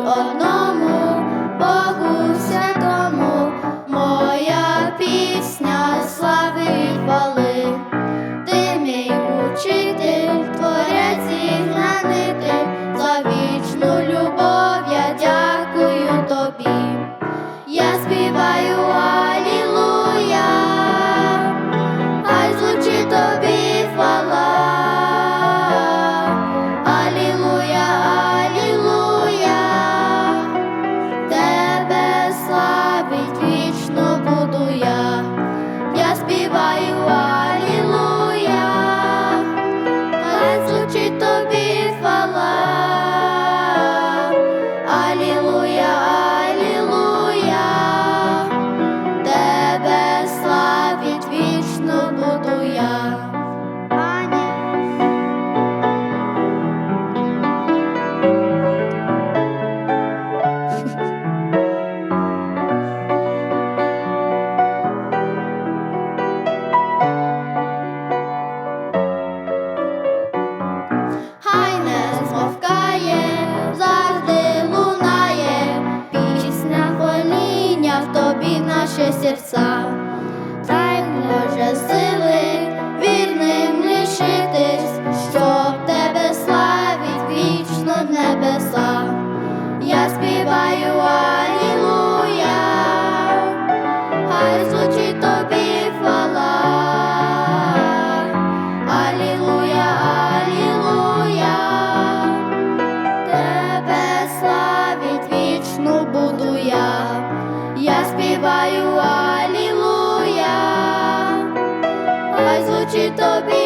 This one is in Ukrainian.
oh no. наші серця, та може сили вірним лишитись, щоб тебе славить вічно в небеса. Я співаю, алілуя, хай to be